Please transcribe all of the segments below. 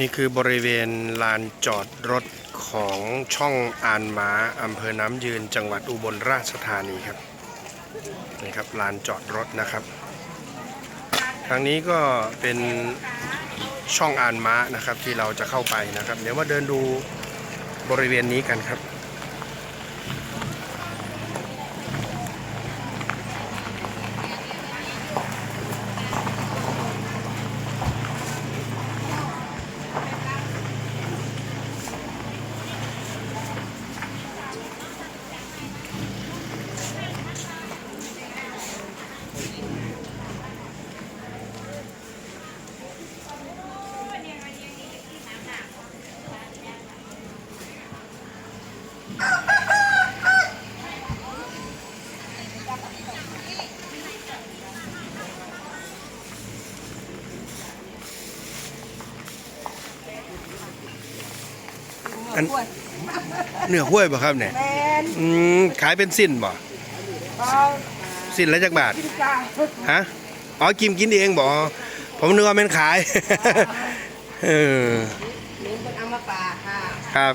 นี่คือบริเวณลานจอดรถของช่องอานม้าอำเภอน้ำยืนจังหวัดอุบลราชธานีครับนี่ครับลานจอดรถนะครับ ทางนี้ก็เป็นช่องอานม้านะครับที่เราจะเข้าไปนะครับ เดี๋ยวมาเดินดูบริเวณนี้กันครับ อันเนื้อห้วยบ่ครับเนี่ยแมนอืมขายเป็นสิ้นบ่เอาสิ้นละจักบาทพิซซ่าฮะ อ๋อ กิมกินเองบ่ผมนึกว่าเป็นขาย เออเน้นเป็นเอามาฝากค่ะ ครับ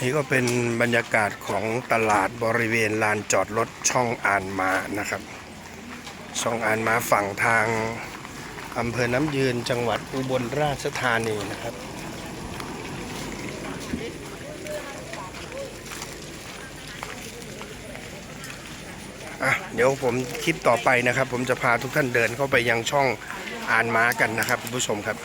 นี่ก็เป็นบรรยากาศของตลาดบริเวณลานจอดรถช่องอ่านมานะครับ ช่องอ่านมาฝั่งทางอำเภอน้ำยืนจังหวัดอุบลราชธานีนะครับ อะเดี๋ยวผมคลิปต่อไปนะครับ ผมจะพาทุกท่านเดินเข้าไปยังช่องอ่านม้ากันนะครับคุณผู้ชมครับ